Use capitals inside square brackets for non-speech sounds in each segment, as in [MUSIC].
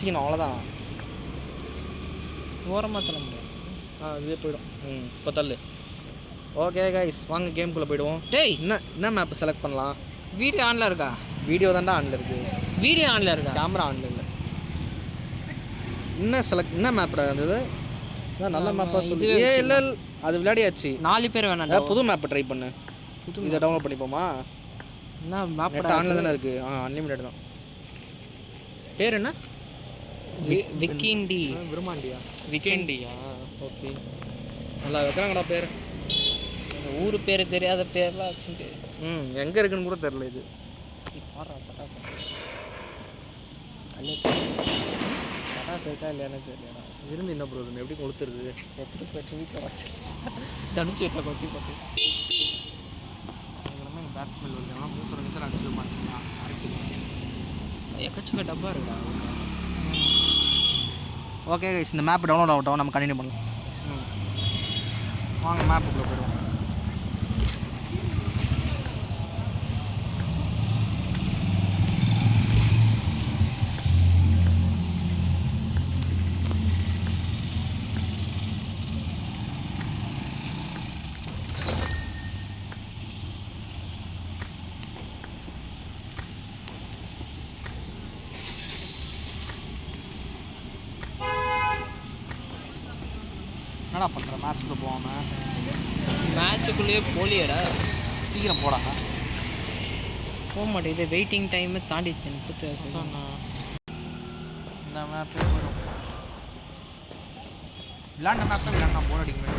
வச்சுக்கணும் அவ்வளோதான் ஓரமாக தள்ள முடியாது. ஆ இதுவே போயிடும். ம் இப்போ தள்ளு. ஓகே கைஸ் வாங்க கேம்குள்ளே போயிடுவோம். டேய்! என்ன என்ன மேப் செலக்ட் பண்ணலாம்? வீடியோ ஆனில் இருக்கா? வீடியோ தான்டா ஆனில் இருக்குது வீடியோ ஆனில் இருக்கா? கேமரா ஆனில் இல்லை. என்ன செலக்ட் என்ன மேப்டா இருந்தது? நல்ல மேப்பாக சொல்லு. ஏ இல்லை அது விளையாடியாச்சு. நாலு பேர் ஏதாவது புது மேப்பை ட்ரை பண்ணு. இதை டவுன்லோட் பண்ணிப்போமா? என்ன நெட் மேப்படா ஆனில் தானே இருக்குது ஆ அன்லிமிட்டட் தான். பேர் என்ன? விக்கிண்டி. விரும்மாண்டியா? விக்கிண்டியா ஓகே. நல்லா வைக்கிறாங்கடா பேர். ஊர் பேர் தெரியாத பேர்லாம் வச்சுட்டு. ம் எங்கே இருக்குன்னு கூட தெரில இது. பாடுறா பட்டாசு. பட்டாசு இருக்கா இல்லையானு தெரியலடா. இருந்து என்ன ப்ரோ எப்படி கொளுத்துறது? எத்தனை பேர் வீட்டில் வச்சு. தனுச்சு வீட்டில் கொத்தி போட்டு. பேட் ஸ்மெல் வருது. ஆனால் மூத்தரை வந்து அடிச்சிட மாட்டேங்களா எக்கச்சக்க டப்பா இருக்கா ஓகே கைஸ் இந்த மேப் டவுன்லோட் ஆகட்டும். நம்ம கண்டினியூ பண்ணலாம். வாங்க மேப்புக்குள்ளே போயிடுவோம் என்னடா பண்ணுற மேட்ச்சுக்குள்ளே போகாமல் மேட்சுக்குள்ளேயே போலியடா. சீக்கிரம் போடா. போக மாட்டேங்குது வெயிட்டிங் டைம் தாண்டிச்சு முப்பத்தி இந்த மேப்பே வரும் விளாண்ட மேப் தான் விளாண்டா. போர் அடிக்க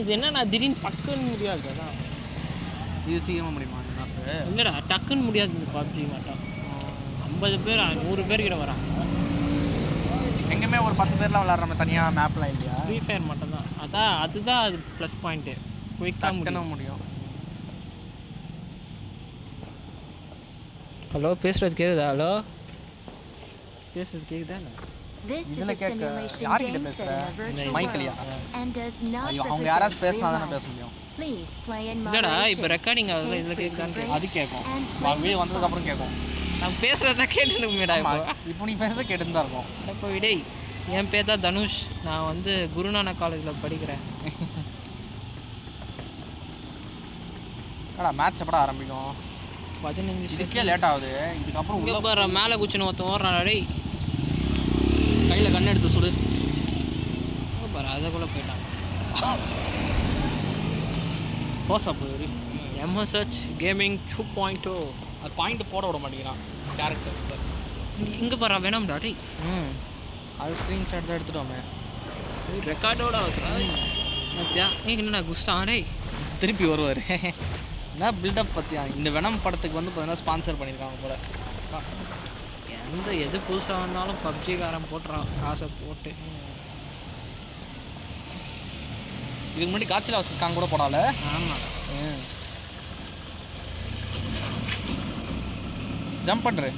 இது என்ன நான் திடீர்னு டக்குன்னு முடியாது அதான். இது சீக்கிரமாக முடியுமா இந்த மேப்பு இல்லைடா டக்குன்னு முடியாது இந்த பப்ஜி மாட்டோம் ஐம்பது பேர்? நூறு பேர் கிட்ட வராங்க. எங்கேயுமே ஒரு பத்து பேர்லாம் விளாட்ற மாதிரி தனியாக மேப்லாம் இல்லையா? ஃப்ரீ ஃபயர் மட்டும் தான். அதான் அதுதான் அது ப்ளஸ் பாயிண்ட்டு குயிக்காக டக்குன்னு முடியும். ஹலோ பேசுறது கேக்குதா? ஹலோ பேசுறது கேக்குதா இதுல கேட்க யார்கிட்ட பேசுற? மைக்கிலியா? ஐயோ அவங்க யாராச்சும் பேசினா தானே. பேச முடியும். இல்லைடா இப்போ. ரெக்கார்டிங் ஆகுதுல இதில் frequent அது கேட்கும். And வீடியோ வந்ததுக்கப்புறம் கேட்கும். நான் பேசுறத கேட்டுருக்குமேடா இப்போ. இப்போ நீ பேசுறது கேட்டு தான் இருக்கும் இப்போ என் பேர் தான் தனுஷ். நான் வந்து குருநானக் காலேஜில் படிக்கிறேன். ஏடா மேட்ச் எப்படா ஆரம்பிக்கும்? பதினஞ்சு இதுக்கே லேட் ஆகுது. இதுக்கப்புறம் உள்ள பாரு மேலே குச்சின்னு ஒருத்தன் ஓடுறான். டேய் கையில் கண்ணு எடுத்து சுடு. பாரு அதுக்குள்ளே போயிட்டான். Close up MSH gaming two point two அது பாயிண்ட் போட விட மாட்டேங்கிறான் கேரக்டர்ஸ் இங்கே பாரு வேணாம்டா டேய்? ம். அது ஸ்க்ரீன்ஷாட் தான் எடுத்துட்டோமே. ரெக்கார்டோட என்னடா குஸ்டான் திருப்பி வருவார். என்ன பில்டப் பற்றியா இந்த வெனம் படத்துக்கு வந்து பார்த்தீங்கன்னா ஸ்பான்சர் பண்ணியிருக்காங்க போல. எந்த எது புதுசாக வந்தாலும் பப்ஜிக்காரன் போட்டுறான். காசை போட்டு. இதுக்கு முன்னாடி காய்ச்சல் வசிருக்காங்க கூட போடால ஆமாம் ஜம்ப் பண்ணுற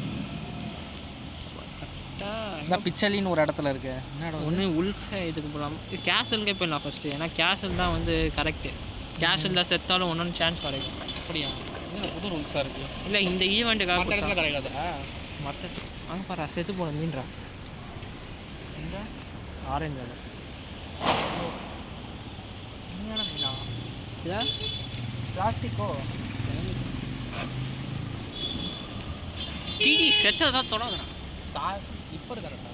இந்த பிச்சலின்னு ஒரு இடத்துல இருக்கு. என்னடா ஒன்று உல்ஃப் இதுக்கு போகலாம் கேசலுக்கே போயிடலாம் ஃபஸ்ட்டு ஏன்னா கேசல் தான் வந்து கரெக்டு கேசல் தான் செத்தாலும் ஒன்றும் சான்ஸ் கிடைக்கும். அப்படியா? என்ன புது ரூல்ஸாக இருக்கு? இல்லை இந்த ஈவெண்ட்டுக்காக மற்ற இடத்துல கிடைக்காதா? மற்ற அங்கே பாரு செத்து போன மீன்றா எங்க? ஆரஞ்சு அது உண்மையான மீனா இதா? பிளாஸ்டிக்கோ? டிடி செத்ததான் தொடாதான் ஸ்லிப்பர் கரெக்டா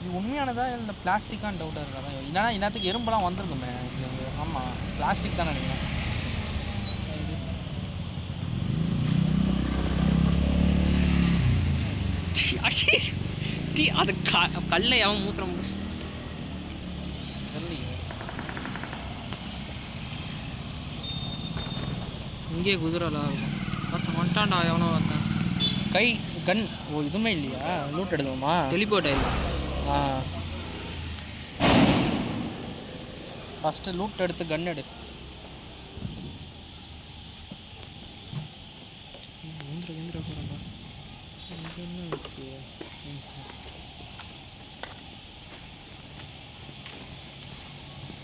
இது உண்மையானதா இல்லை பிளாஸ்டிக்கான்னு டவுட்டாக இருக்காதா இல்லைனா இன்னத்துக்கு எறும்பெல்லாம் வந்திருக்குமே. இது ஆமாம் பிளாஸ்டிக் தான் நினைக்கிறேன் டீ அது கல்லை அவன் மூத்திரம் இங்கே குதிரைலாம் இருக்கும். ஒருத்தன் வந்துட்டான்டா எவனோ ஒருத்தன். கை கன் ஓ இதுவுமே இல்லையா? லூட் எடுக்கணுமா? டெலிபோர்ட் இல்லை ஆ. ஃபஸ்ட்டு லூட் எடுத்து கன் எடு வந்துரு வந்துரு போகிறப்பா இங்கே என்ன இருக்கு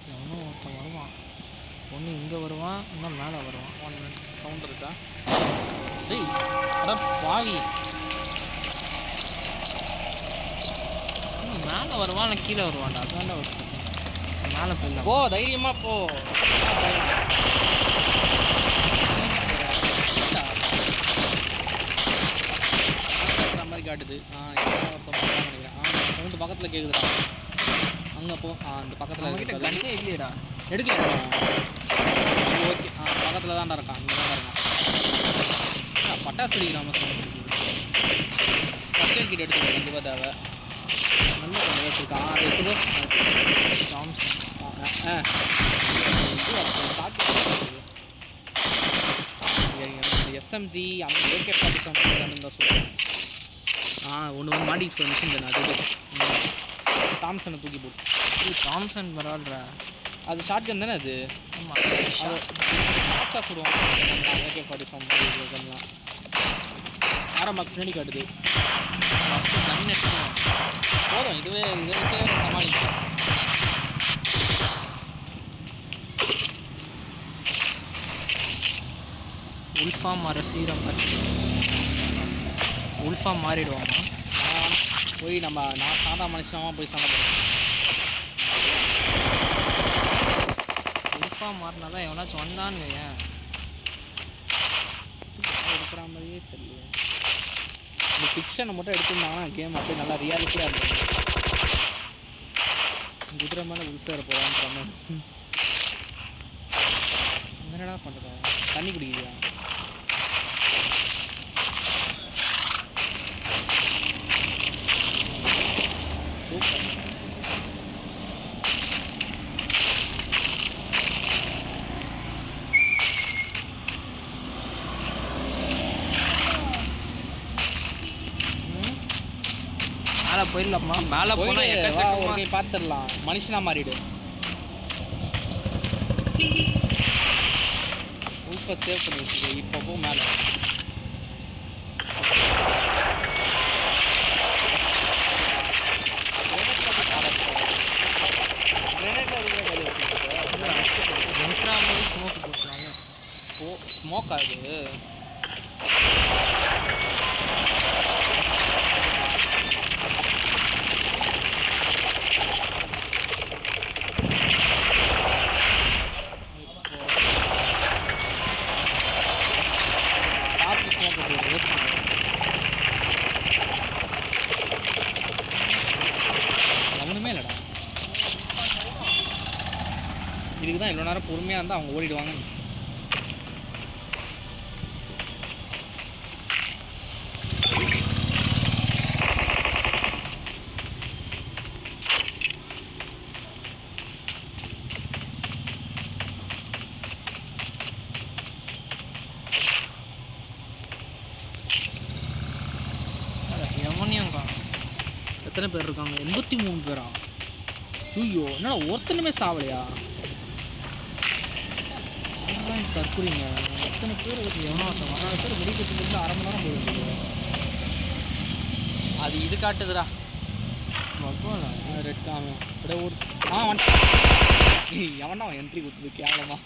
எவனோ ஒருத்தன் வருவான் ஒன்று இங்கே வருவான் இன்னும் மேலே வருவான் ஒன் மினிட் சவுண்ட் இருக்கா டேய் அட பாவி மேலே வருவான் இல்லை கீழே வருவான்டா அதான்டா ஒரு பிரச்சனை. மேலே போயிடலாம் தைரியமா போ மாதிரி காட்டுது. ஆ நினைக்கிறேன். ஆ சவுண்டு பக்கத்தில் கேட்குதுடா அங்கே போ. ஆ அந்த பக்கத்தில் கண்ணே இல்லையடா. எடுக்கலாம் ஓகே. ஆ பக்கத்தில் தான்டா இருக்கான். இங்கே தான் இருக்கான். பட்டாசு வெடிக்கிறாம சவுண்ட் ஃபஸ்ட் எய்ட் கிட் எடுத்துக்கோ. கண்டிப்பாக தேவை. நல்ல ஆ அதை எடுத்துக்கோ. தாம்சன் எஸ்எம்ஜி அந்த ஏகே ஃபார்ட்டி செவன் தான் சொல்லுவேன் ஆ ஒன்று ஒன்று மாட்டி மிஷின் தானே அது தாம்சனை தூக்கி போட்டு தாம்சன் பரவாயில்லடா அது ஷார்ட் கன் தானே அது ஆமாம் அது ஃபாஸ்ட்டாக சுடுவாங்க ஏகே ஃபார்ட்டி செவன் கன்லாம் ஆரம்ப பின்னாடி காட்டுது ஃபஸ்ட்டு கன் எடுத்துக்கணும் போதும் இதுவே இதுவே சமாளிக்கும் உல்ஃபா மாற சீரம் உல்ஃபா மாறிடுவாங்க. நான் போய் நம்ம நான் சாதா மனுஷனாக போய் சண்டை போடுறேன் உல்ஃபா மாறினா தான் எவனாச்சும் வந்தான்னு வையேன். இருக்கிற மாதிரியே தெரியல. இந்த ஃபிக்ஷனை மட்டும் எடுத்துருந்தாங்கன்னா கேம் அப்படியே நல்லா ரியாலிட்டியாக இருக்கும் குதிரை மேலே உள்ஃபேர் போகிறான்ற மாதிரி. என்னடா பண்ணுற தண்ணி குடிக்கிறியா? மேலே போயிடலாமா? மேலே போனால் போயிடு, வா, ஒரு எக்கச்சக்கமா கை பார்த்துடலாம் மனுஷனா மாறிடு. உல்ஃபை சேவ் பண்ணி வச்சுக்கோ. இப்போ போ மேலே. ஸ்மோக் ஆகுது பார்த்து ஸ்மோக் போட்டு வேஸ்ட் பண்ணாது ஒன்றுமே இல்லைடா இதுக்கு தான் இவ்வளோ நேரம் பொறுமையாக இருந்தால் அவங்க ஓடிடுவாங்க. எத்தனை பேர் இருக்காங்க? எண்பத்தி மூணு பேரா? ஐயோ என்னடா ஒருத்தனுமே சாவலையா? எல்லாம் தற்கொலைங்க. எத்தனை பேர் எவனோ ஒருத்தன் நாலு பேர் முடிக்கிறதுக்கு அரை மணி நேரம் போயிருக்கு அது இது காட்டுதுடா. பகவானா ரெட் காமி அப்படியே ஓடு ஆ எவனா அவன் என்ட்ரி கொடுத்தது? கேவலமா.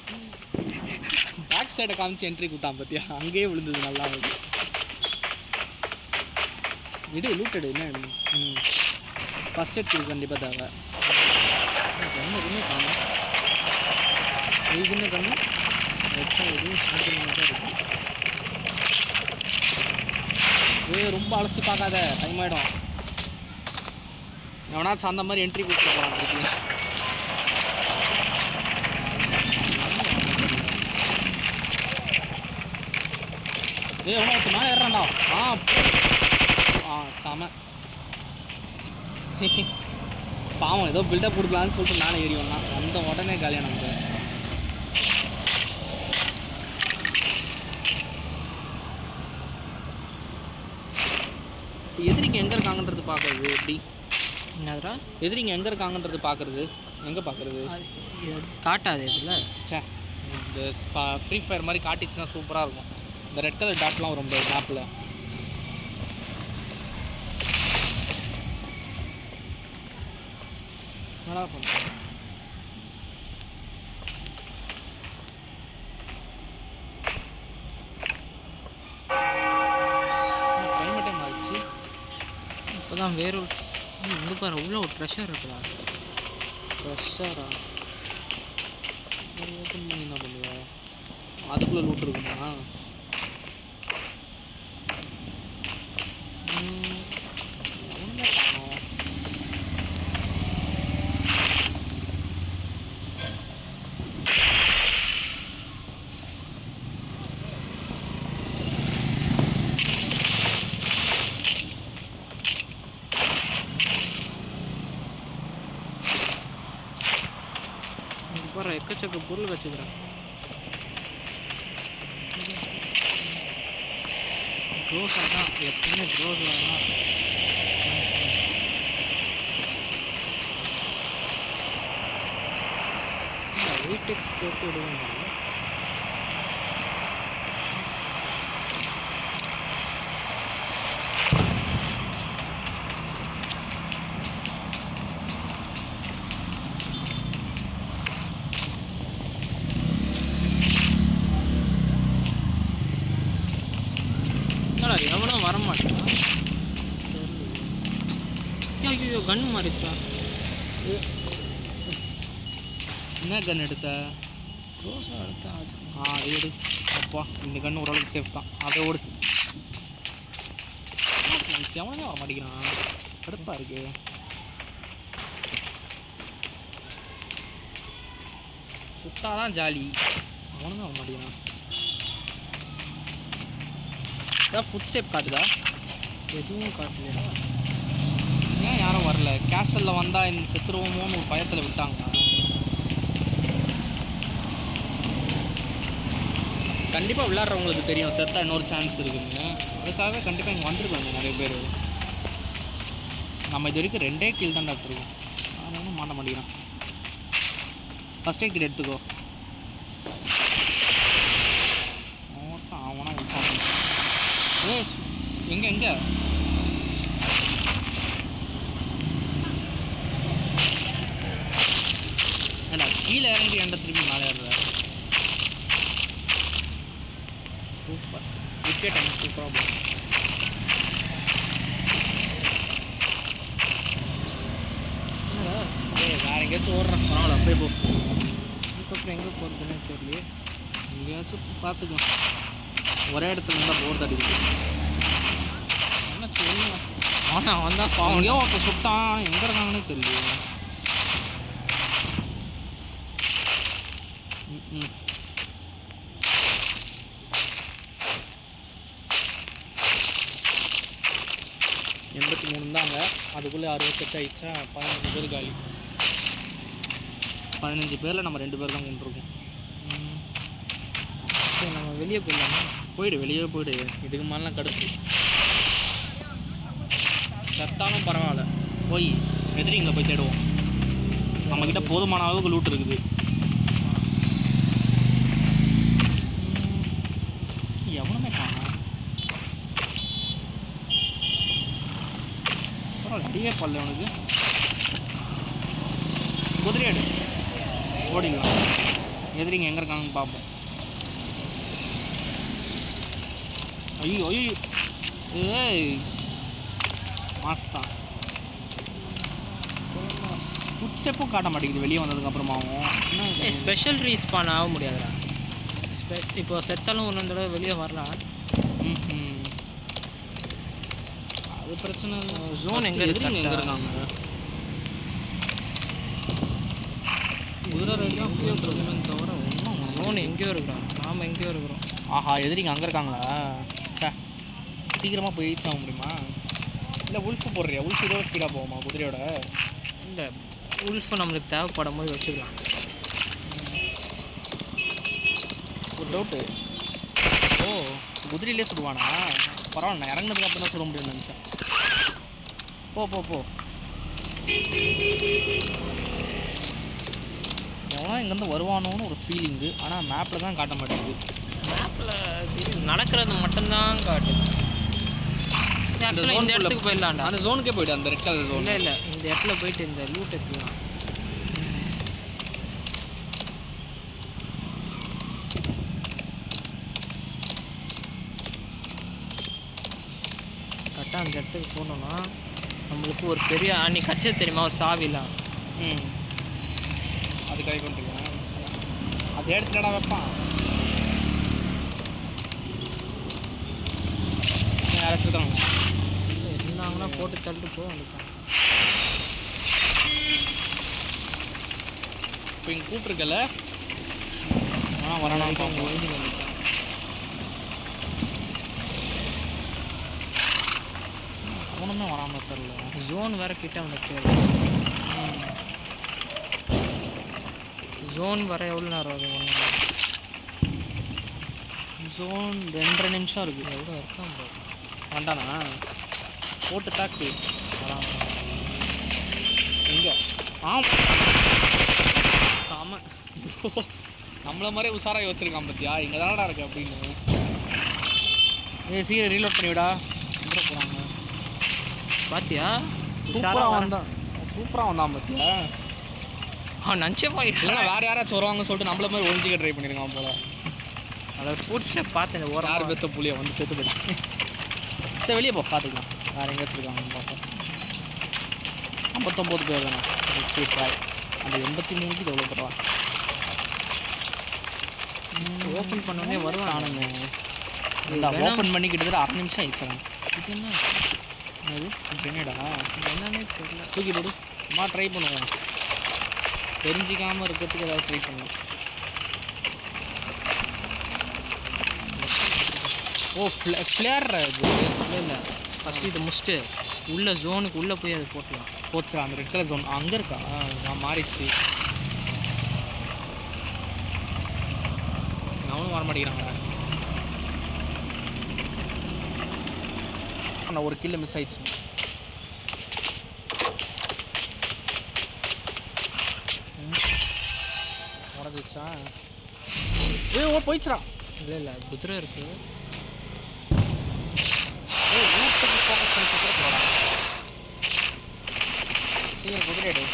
பேக் சைடை காமிச்சு என்ட்ரி கொடுத்தான் பார்த்தியா அங்கேயே விழுந்தது நல்லா. இருக்கு விடு லூட்டடு என்ன ம். ஃபஸ்ட் எய்ட் கண்டிப்பாக தேவை. என்ன எதுவுமே காணும். இது என்ன கண்ணு? ஏய் ரொம்ப அலசி பார்க்காத. டைம் ஆகிடும் எவனாச்சும் அந்த மாதிரி என்ட்ரி கொடுத்து போகலாம் திருப்பி. ஏய் எவனோ மேலே ஏறான்டா ஆ ஆ செம. [LAUGHS] பாவம் ஏதோ பில்டப் கொடுக்கலான்னு சொல்லிட்டு மேலே ஏறி வந்தான். வந்த உடனே காலியாக நமக்கு எதிரிங்க எங்கே இருக்காங்கன்றது பார்க்கறது எப்படி? என்னதுடா? எதிரிங்க எங்கே இருக்காங்கன்றது பார்க்கறது எங்கே பார்க்கறது காட்டாது இதில். ச்சே இந்த ஃப்ரீ ஃபயர் மாதிரி காட்டிச்சுன்னா சூப்பராக இருக்கும். இந்த ரெட் கலர் டாட்லாம் வரும் மேப்பில் நல்லா பண்ணுறேன் கிளைமேட்டே மாறிச்சு இப்போ தான் வேறு இங்கே பாரு உள்ள ஒரு ட்ரெஷர் இருக்குடா. ப்ரெஷரா ஓப்பன் பண்ணி என்ன பண்ணுவேன் அதுக்குள்ளே லூட் இருக்குமா ம், ஒண்ணுமே காணோம். இங்கே பாரு பொருள் வச்சுக்கிறேன். க்ரோஸாக தான் எப்பவுமே க்ரோஸாக தான். வீட்டுக்கு போட்டு விடுவாங்க என்னடா எவனும் வர மாட்டான் ஐயோ கன் மாறிச்சா என்ன கன் எடுத்த? க்ளோஸாக எடுத்தா அது ஆ அது எடு. அப்பா இந்த கன் ஓரளவுக்கு சேஃப் தான். அதை ஓடு. செவனே வர மாட்டேங்கிறான். கடுப்பாக இருக்கு. சுட்டாதான் ஜாலி. அவனும் வர மாட்டேங்கிறான். ஏதாவது ஃபுட் ஸ்டெப் காட்டுதா? எதுவும் காட்டலையா? ஏன் யாரும் வரல? கேசலில் வந்தால் இந்த செத்துருவோமோன்னு ஒரு பயத்தில் விட்டாங்க. கண்டிப்பாக விளாட்றவங்களுக்கு தெரியும். செத்தா இன்னொரு சான்ஸ் இருக்குன்னு. அதுக்காக கண்டிப்பாக இங்கே வந்திருக்காங்க நிறைய பேர். நம்ம இது வரைக்கும் ரெண்டே கீழ் தான் எடுத்துருக்கோம். அதனால மாட்ட மாட்டேங்கிறான். ஃபஸ்ட் எய்ட் எடுத்துக்கோ. அவன் அவனா ஏ எங்கே எங்கே? கீழே இறங்கி எண்ட திரும்பி மேலே ஏறுற சூப்பர் விக்கெட் அண்ட் சூப்பராக போகும் வேற எங்கேயாச்சும் ஓடுறேன். பரவாயில்ல அப்படியே போ. அதுக்கப்புறம் எங்கே போகிறதுனே தெரியலையே. எங்கேயாச்சும் பார்த்துக்கலாம். ஒரே இடத்துல இருந்தால் போர் தடிக்குது என்ன அவன் அவன் தான் பாவம். ஒருத்தன் சுட்டான். எங்கே இருக்காங்கன்னே தெரியல ம் ம் எண்பத்தி மூணு தாங்க அதுக்குள்ளே அறுபத்தெட்டு ஆயிடுச்சா? பதினஞ்சு பேர் காலி. பதினஞ்சு பேரில் நம்ம ரெண்டு பேர் தான் கொண்டிருக்கோம் சரி நம்ம வெளியே போயிடலாமா? போயிடு வெளியே போயிடு. இதுக்கு மேலாம் கடுப்பு. செத்தாலும் பரவாயில்ல. போய் எதிரி இங்கே போய் தேடுவோம். நம்மக்கிட்ட போதுமான அளவுக்கு லூட் இருக்குது. அடியே பல்ல உனக்கு குதிரை எடு. ஓடிக்கலாம் எதிரிங்க எங்கே இருக்காங்கன்னு பார்ப்போம் ஐயோ ஐயோ ஏய். மாஸ்தான் ஃபுட் ஸ்டெப்பும் காட்ட மாட்டேங்குது. வெளியே வந்ததுக்கப்புறமாவும் ஸ்பெஷல் ரீஸ்பான் ஆக முடியாதுடா. இப்போ செத்தாலும் ஒன்று தடவை வெளியே வரலாம். ம்ஹும். அது பிரச்சனை இல்லை. First எங்க இருக்கு எங்கே? இருக்காங்க. குதிரை ரைடு தான் புரிய பிரச்சனைன்னு தவிர ஒன்றும் ஃபோன் எங்கேயோ இருக்கிறான் நாம் எங்கேயோ இருக்கிறோம். ஆஹா எதிரிங்க அங்கே இருக்காங்களா? சே சீக்கிரமாக போய் ரீச் ஆக முடியுமா? இல்லை உல்ஃபு போடுறியா? உல்ஃபு இதோட ஸ்பீடாக போகுமா? குதிரையோட? இல்லை உல்ஃபை நம்மளுக்கு தேவைப்படும் போது வச்சுக்கலாம். ஒரு டவுட்டு ஓ குதிரையிலே சுடுவானா? பரவாயில்ல நான் இறங்குனதுக்கு அப்புறம் தான் சுட முடியும்னு நினச்சேன். போ போ போ. எவனா இங்கேருந்து வருவானோன்னு ஒரு ஃபீலிங்கு ஆனால் மேப்பில் தான் காட்ட மாட்டேங்குது. மேப்பில் நடக்கிறது மட்டும்தான் காட்டுது. இந்த இடத்துக்கு போயிடலாம்டா. அந்த ஜோனுக்கே போயிடு அந்த ரெட் கலர் ஜோன் இல்லை இல்லை இந்த இடத்துல போயிட்டு இந்த லூட் எடுத்துக்கலாம் கரெக்டாக அந்த இடத்துக்கு போனோம்னா நம்மளுக்கு ஒரு பெரிய அன்னைக்கு கட்சது தெரியுமா? ஒரு சாவிலாம். ம். அது கை பண்ணுறீங்க அது எடுத்துடா வைப்பான்? யாராச்சும் இருக்காங்க இருந்தாங்கன்னா போட்டு தள்ளிட்டு போக வந்துட்டான். இப்போ இங்கே கூப்பிட்ருக்கல ஆ வரானா அவங்க பார்ப்போம். ஒன்றுமே வராமல் தெரில ஜோன் வேற கிட்ட வந்துச்சு. ஜோன் வர எவ்வளோ நேரம் ஆகுது? ஒன்று ஜோன் ரெண்டரை நிமிஷம் இருக்குது எவ்வளோ bro. வந்தானா போட்டு தாக்கு. வரான் எங்கே ஆம். செம. நம்மள மாதிரியே உஷாராக யோசிச்சிருக்கான் பார்த்தியா இங்கே தானடா இருக்கு அப்படின்னு. ஏய் சீக்கிரம் ரீலோட் பண்ணிவிடா. போகிறாங்க பாத்தியா? சூப்பராக வந்தான். சூப்பராக வந்தான் பார்த்தியா அவன் நினச்சே போயிட்டான். இல்லைன்னா வேறு யாராச்சும் வருவாங்கன்னு சொல்லிட்டு நம்மள மாதிரி ஒழிஞ்சிக்க ட்ரை பண்ணியிருக்கான் போல. அதில் ஃபுட் ஸ்டெப் பார்த்தேன் யார் ஓரம். பெத்த புளியை வந்து செத்து போயிட்டான். சரி வெளியே போ பார்த்துக்கலாம் வேறு எங்கே வச்சுருக்காங்கன்னு பார்ப்போம். ஐம்பத்தொம்போது பேர் தானே. சூப்பராக அந்த எண்பத்தி மூணுக்கு எவ்வளோ பரவா ஓப்பன் பண்ணோடனே வருவான் காணுங்க இந்த ஓப்பன் பண்ணி கிட்டத்தட்ட அரை நிமிஷம் ஆயிடுச்சு இது என்ன? என்னது என்னடா? என்னன்னே தெரியல. தூக்கி போடு. அம்மா ட்ரை பண்ணுவோம் தெரிஞ்சிக்காமல் இருக்கிறதுக்கு ஏதாவது ட்ரை பண்ணுவோம் ஓ ஃப்ளே ஃப்ளேர் இது. இல்லை இல்லை. ஃபஸ்ட்டு இதை முடிச்சுட்டு உள்ள ஜோனுக்கு உள்ளே போய் அதை போட்டலாம். போச்சா அந்த ரெட் கலர் ஜோன் அங்கே இருக்கா? நான் மாறிச்சு அவனும் வர மாட்டேங்கிறாங்க. நான் ஒரு கில்லு மிஸ் ஆயிடுச்சு. உடஞ்சிச்சா ஏ ஓ போயிடுச்சுடா. இல்லை இல்லை குதிரை இருக்குது ஏய் ஊட்டுக்கு ஃபோக்கஸ் பண்ணி சுற்றுற போடா. சீக்கிரம் குதிரை எடு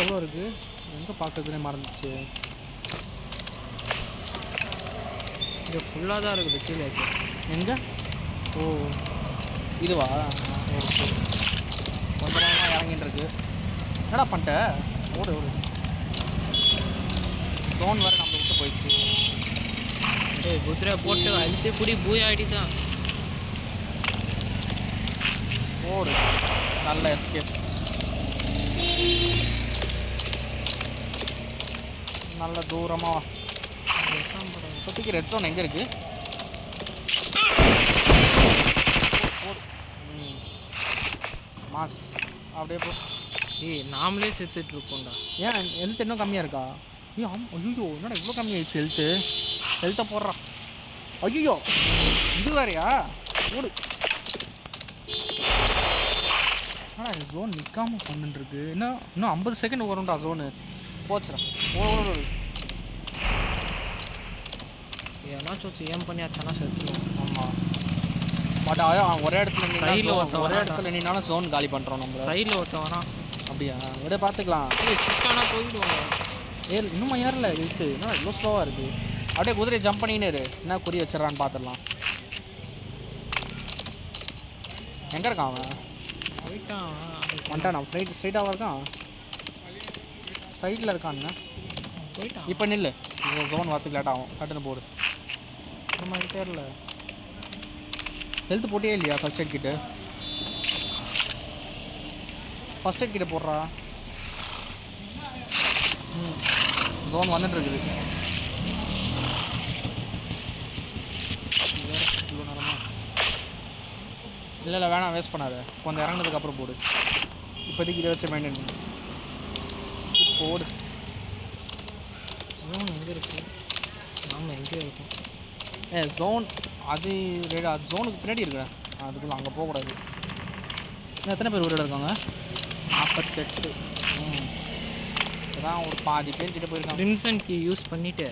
எவ்வளோ இருக்குது எங்கே பார்க்கறதுனே மறந்துச்சு இது ஃபுல்லாக தான் இருக்குது கீழே. இருக்கு எங்கே? ஓ இதுவா? ஓகே கொஞ்ச நேரமாக இறங்கிட்டு இருக்கு என்னடா பண்ணிட்ட? ஓடு ஓடு. ஜோன் வேறு நம்மளை விட்டு போயிடுச்சு. டேய் குதிரை போட்டு அழுத்து குடி பூய் ஆகிட்டு ஓடு. நல்ல எஸ்கேப் நல்ல தூரமாக இப்போதைக்கு ரெட் ஜோன் எங்கே இருக்கு? ஓடு. ம். மாஸ். அப்படியே போ. ஏய் நாமளே செத்துட்டு இருக்கோம்டா. ஏன்? ஹெல்த் இன்னும் கம்மியாக இருக்கா? ஐயோ ஆமாம் ஐயோ என்னடா இவ்வளோ கம்மியாயிடுச்சு ஹெல்த்து ஹெல்த்தை போடுறா. ஐயோ இது வேறையா? ஓடு. ஆனால் ஜோன் நிற்காம பண்ணுருக்கு இன்னும் இன்னும் ஐம்பது செகண்ட் வரும்டா ஜோனு போச்சுடா. ஓடு ஓடு, ஏன்னாச்சும் வச்சு ஏன் பண்ணி அச்சானா செத்துருவோம் ஆமாம் பட் அதான் ஒரே இடத்துல Side ல நின்னா ஒருத்தன் ஒரே வரான்டா. இடத்துல நின்னாலும் ஜோன் காலி பண்ணுறோம் நம்ம சைடில் ஒருத்தன் வரான். அப்படியா? விட பார்த்துக்கலாம் ஏய் சுத்தானா போயிடுவாங்க ஏறு இன்னும் ஏறல இழுத்து. என்ன இவ்வளோ ஸ்லோவாக இருக்குது அப்படியே குதிரை ஜம்ப் பண்ணின்னு இரு. என்ன குறி வச்சிடறான்னு பார்த்துடலாம் எங்கே இருக்கான் அவன்? போயிட்டான் வந்துட்டான்? ஃப்ளைட் ஸ்ட்ரைட்டாக இருக்கான்? சைடில் இருக்கான்னு போயிட்டான். இப்போ நில்லு. ஜோன் வரத்துக்கு லேட் ஆகும். சட்டுன்னு போடு. இந்த மாதிரி தெரியல. ஹெல்த் போட்டியே இல்லையா first aid kit first aid கிட்ட போடுறா. ம் ஜோன் வந்துட்டு இருக்குது இவ்வளோ இல்லை இல்லை வேணாம் வேஸ்ட் பண்ணாத. கொஞ்சம் இறங்குனதுக்கு அப்புறம் போடு. இப்போதைக்கு இதை வச்சு மெயின்டைன் பண்ணு. போடு. எங்கே இருக்கு? நாம எங்கே இருக்கோம். ஏ ஜோன் அது ரெடி அது ஜோனுக்கு பின்னாடி இருக்குடா. அதுக்குள்ள அங்கே போகக்கூடாது. இன்னும் எத்தனை பேர் உயிரோட இருக்காங்க? நாற்பத்தெட்டு ம். இப்போதான் ஒரு பாதி பேர் கிட்ட போயிருக்காங்க. கிரிம்சன் கீ யூஸ் பண்ணிட்டு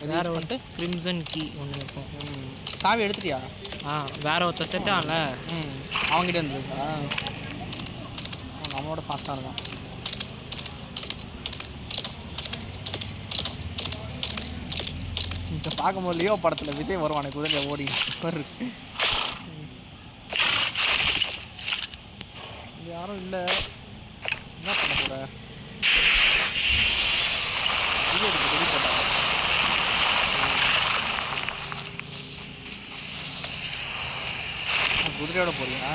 எது வேற ஒரு கிரிம்சன் கீ ஒன்று இருக்கும். ம். சாவி எடுத்துட்டியா? ஆ வேற ஒருத்தர் செட் ஆகல. ம். அவங்ககிட்ட இருந்துருக்கா? நம்மளோட ஃபாஸ்ட்டாக இருக்கான். இதை பார்க்கும்போது லியோ படத்தில் விஜய் வருவானே குதிரை ஓடி. பாரு. யாரும் இல்லை. என்ன பண்ண போகிற குதிரையோட போறியா?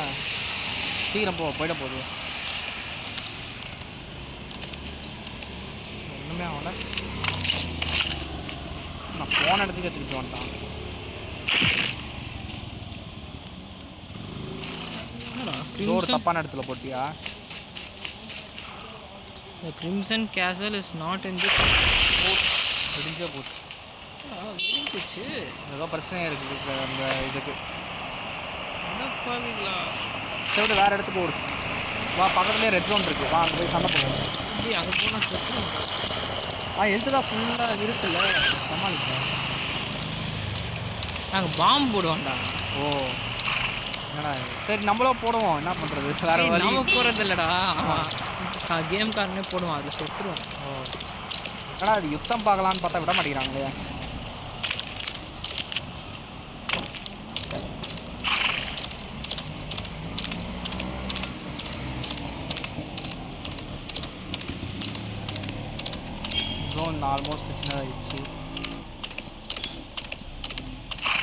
சீக்கிரம் போ போயிட போகுது. ஒன்றுமே ஆகலை. நான் போன இடத்துக்கே வந்துட்டான் என்னடா ஏதோ ஒரு தப்பான இடத்துல போட்டியா The Crimson Castle is not in this. முடிஞ்சே போச்சு விழுந்துச்சு. ஏதோ பிரச்சனையாக இருக்குது அந்த இதுக்கு? சரி வேறு இடத்துக்கு ஓடு வா பக்கத்துலேயே ரெட் ஜோன் இருக்குது வா அங்கே போய் சண்டை போடுவோம் அங்க போனா செத்துரும். ஆ எழுத்து தான் ஃபுல்லாக இருக்குல்ல. சமாளிப்பேன் நாங்க பாம்பு போடுவோம்டா. ஓ என்னடா? சரி நம்மளும் போடுவோம். என்ன பண்ணுறது வேறு வழி. நாம போறது இல்லடா கேம் காரனே போடுவான். அதுல செத்துருவான். ஓ. என்னடா அது யுத்தம் பார்க்கலான்னு பார்த்தா விட மாட்டேங்கிறாங்களே ஜோன் சின்னதாகிடுச்சு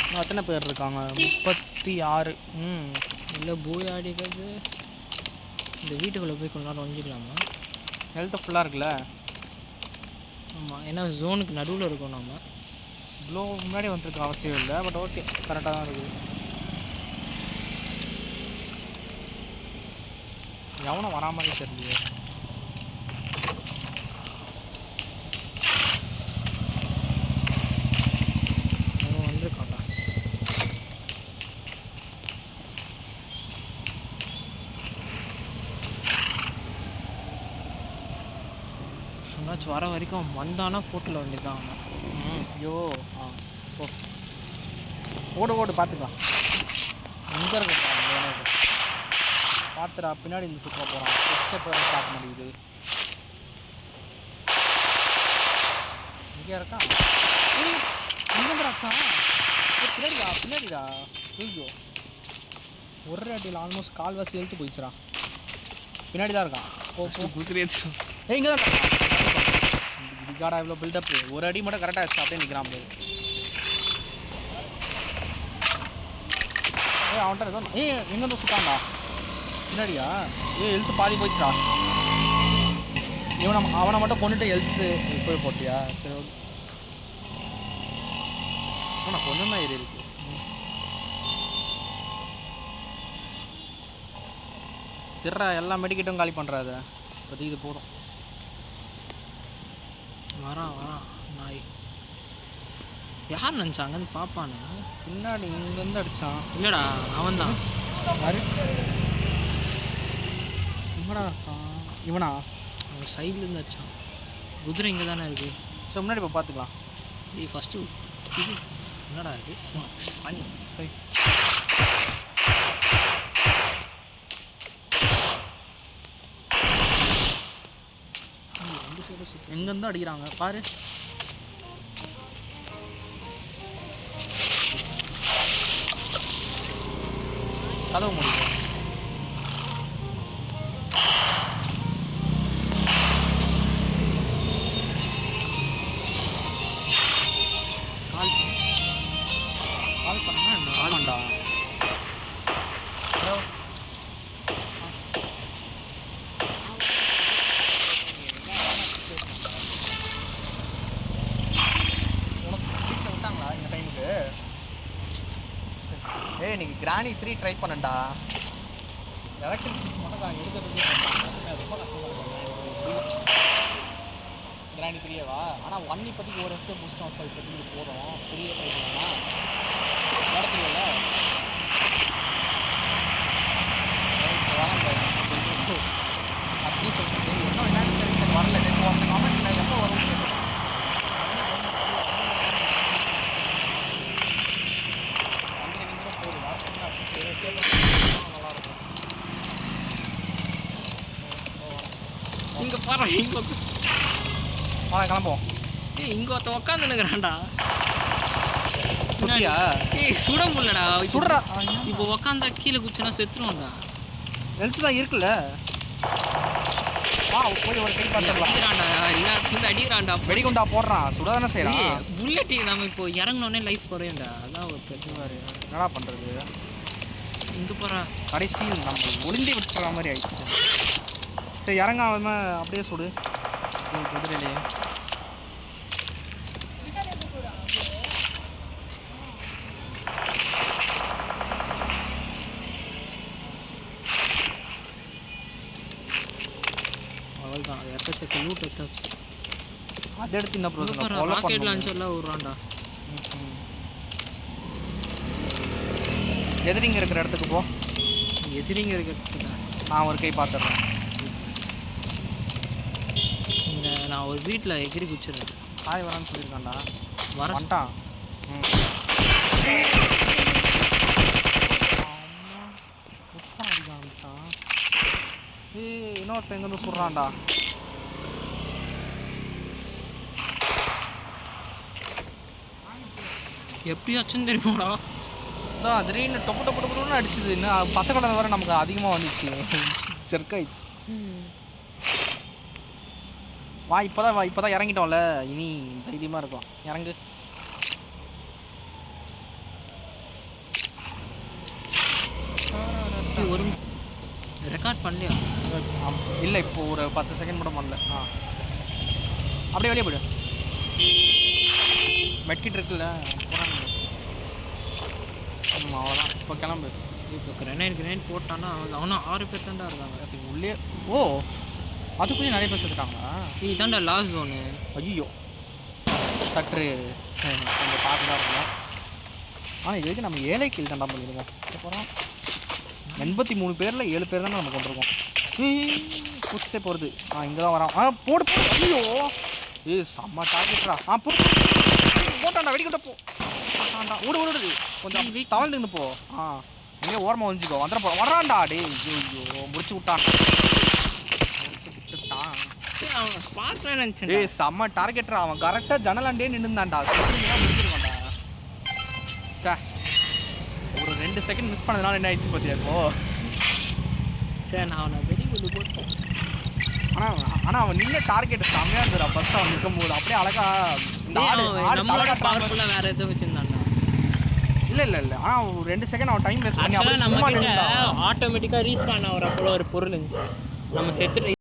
இன்னும் எத்தனை பேர் இருக்காங்க? முப்பத்தி ஆறு ம். இல்லை பூய் அடிக்கிறது இந்த வீட்டுக்குள்ளே போய் கொஞ்ச நேரம் ஒழிஞ்சிக்கலாமா ஹெல்த்து ஃபுல்லாக இருக்குல்ல? ஆமாம் ஏன்னா ஜோனுக்கு நடுவில் இருக்கோம் நாம. இவ்வளோ முன்னாடி வந்திருக்க அவசியம் இல்லை பட் ஓகே கரெக்டாக தான் இருக்குது. எவனும் வரா மாதிரி தெரியலையே. வர வரைக்கும் வந்தானா போட்டில் வேண்டியதான் அவனை ம். ஐயோ. ஆ போ. ஓடு ஓடு பார்த்துக்கலாம் எங்கே இருக்கு? பார்த்துடா பின்னாடி இந்த சுற்ற போகிறான் ஃபுட் ஸ்டெப் பார்க்க முடியுது. இங்கே இருக்கான் ஏய் எங்கேருந்து ராச்சா பின்னாடிடா பின்னாடிடா. ஐயோ. ஒரு அடியில் ஆல்மோஸ்ட் கால்வாசி எழுத்து போயிடுச்சுடா. பின்னாடி தான் இருக்கான். போ குதிரையை ஏய் இங்கே தான் காடா இவ்வளோ பில்டப் ஒரு அடி மட்டும் கரெக்டாக வச்சு அப்படியே நிற்கிறான் போது ஏய் அவன்கிட்ட ஏதோ ஏய் எங்கேருந்து சுட்டான்டா? பின்னாடியா ஏ எழுத்து பாதி போயிடுச்சுடா. இவனை அவனை மட்டும் கொண்டுட்டு எழுத்து போய் போட்டியா? சரி ஓகே அவனை கொண்டு தான் ஏறி இருக்கு. சிறா எல்லா மெடிக்கெட்டும் காலி பண்ணுறாத இப்போதைக்கு இது போதும். வரான் வரான் நாய். யார் நினச்சாங்கன்னு பார்ப்பானு பின்னாடி இங்கேருந்து அடித்தான் இல்லைடா அவன் தான் இவனா இருக்கான். இவனா? அவன் சைட்லேருந்து அடிச்சான். குதிரை இங்கே தானே இருக்குது சரி முன்னாடி இப்போ பார்த்துக்கலாம். ஏய் ஃபஸ்ட்டு இது. என்னடா இது சாய் சரி ரெண்டு சைடும் சுற்றி எங்கேருந்து அடிக்கிறாங்க. பாரு. கதவு முடியும் த்ரீ எலக்ட்ரிக் ஸ்விட்ச் மட்டும் நான் எடுக்கிறது கிராண்டி கஷ்டமாக ஆனால் ஒன் இப்போதைக்கு ஒரு எஸ்கே முடிச்சிட்டோம் சார் இப்போதைக்கு போதும். பெரிய ட்ரை பண்ணலாம் தெரியல அப்படின்னு சொல்லிட்டு இன்னும் என்னன்னு தெரியல வரல நேற்று ஒன் கமெண்ட்ல எப்போ வரும் கேட்டேன். வண்டியில நீங்களும் போடு, வர சொன்னா அப்படி சரி, escape பண்ணி நல்லா இருக்கும். இங்கே பாரு இங்கே வாங்க கிளம்புவோம் ஏய் இங்கே ஒருத்தன் உட்காந்துனுக்குறான்டா சுட்டியா? ஏய் சுட முடியலடா. சுடுறா. இப்போ உக்காந்தா கீழே குச்சினா செத்துருவோம்டா. ஹெல்த் தான் இருக்குல்ல. வா போய் ஒரு கை பார்த்துடலாம். எல்லாத்துலேருந்து அடிக்கிறான்டா. வெடிகுண்டா போடுறான் சுடதானே செய்யறான். புல்லட் நம்ம இப்போ இறங்கினோடனே லைஃப் குறையும்டா. அதான் ஒரு என்னடா பண்றது? இங்கே போகிறா கடைசியில் நம்ம ஒளிஞ்சு விட்டுற மாதிரி ஆயிடுச்சு. சரி இறங்காம அப்படியே சுடு. குதிரையிலேயே பிரயோஜனம் கொலை ராக்கெட் பண்ணணும். லான்ச்சர்லாம் விட்றான்டா. எதிரிங்க இருக்கிற இடத்துக்கு போ எதிரிங்க இருக்கிறதுக்கு நான் ஒரு கை பார்த்துடுறேன் இந்த நான் ஒரு வீட்டில் எகிரி குச்சிடுறேன் சாய் வரான்னு சொல்லியிருக்கான்டா வர வந்துட்டான் ம். அம்மா, குத்தம் அடிக்க ஆரம்பிச்சான். ஏய் இன்னொருத்தன் எங்க வந்து சுடுறான்டா எப்படியாச்சும் தெரியுமாடா? அதான் திடீர்னு டொப்பு டொப்பு டொப்புன்னு அடிச்சுது. இன்னும் பச்சை கலர் வர நமக்கு அதிகமாக வந்துச்சு. [LAUGHS] செர்க்காயிடுச்சு. வா இப்போதான் வா இப்போதான் இறங்கிட்டோம்ல. இனி தைரியமாக இருக்கும். இறங்கு. ஒரு ரெக்கார்ட் பண்ணலையா? இல்லை இப்போ ஒரு பத்து செகண்ட் கூட பண்ணல. ஆ. அப்படியே வெளியே போயிடு. மெட்கிட் இருக்குல்ல போகிறாங்க ம் அவ்வளோதான் இப்போ கிளம்பு. இப்போ கிரனைட் கிரனைட் போட்டான்னா அவன் ஆறு பேர் தான்டா இருக்காங்க. அதுக்கு உள்ளே ஓ அதுக்குள்ளேயே நிறைய பேர் செத்துட்டாங்களா? நீ தான்டா லாஸ்ட் ஜோனு ஐயோ சற்று கொஞ்சம் பார்த்து தான் இருக்கணும். ஆனால் இது வரைக்கும் நம்ம ஏழை கீழ் தாண்டா பண்ணியிருக்கோம். அப்புறம் எண்பத்தி மூணு பேரில் ஏழு பேர் தானே நம்ம கொண்டிருக்கோம். குச்சிட்டே போகிறது ஆ இங்கே தான் வரான். ஆ போடு போடு. ஐயோ ஏ செம்ம டார்கெட்ரா ஆ போ. போட்டான்டா வெடிக்கிட்ட போ. ஓடு ஓடு ஓடு. கொஞ்சம் தவழ்ந்து நின்று போ. ஆ எங்கேயோ ஓரமாக வந்துச்சுக்கோ வந்துட போ. வரான்டா டேய். ஐயோ முடிச்சு விட்டான். ஏய், செம்ம டார்கெட்ரா அவன் கரெக்டாக ஜன்னலாண்டே நின்றுந்தான்டா சே ஒரு ரெண்டு செகண்ட் மிஸ் பண்ணதுனால என்ன ஆயிடுச்சு பார்த்தியா இப்போ? சரி நான் அவனை வெடி ஆனால் ஆனால் அவன் நின்ன டார்கெட் செம்மையாக இருந்துடா ஃபஸ்ட் அவன் நிற்கும் போது அப்படியே அழகா இந்த ஆடு ஆடு நம்மளோட பவர்ஃபுல்லாக வேற எதுவும் வச்சிருந்தான்டா. இல்லை இல்லை இல்லை. ஆனால் ஒரு ரெண்டு செகண்ட் அவன் டைம் வேஸ்ட் பண்ணி அப்படியே நம்ம. ஆட்டோமேட்டிக்காக ரீஸ்பான் ஆகிற போல ஒரு பொருள் இருந்துச்சு. நம்ம செத்து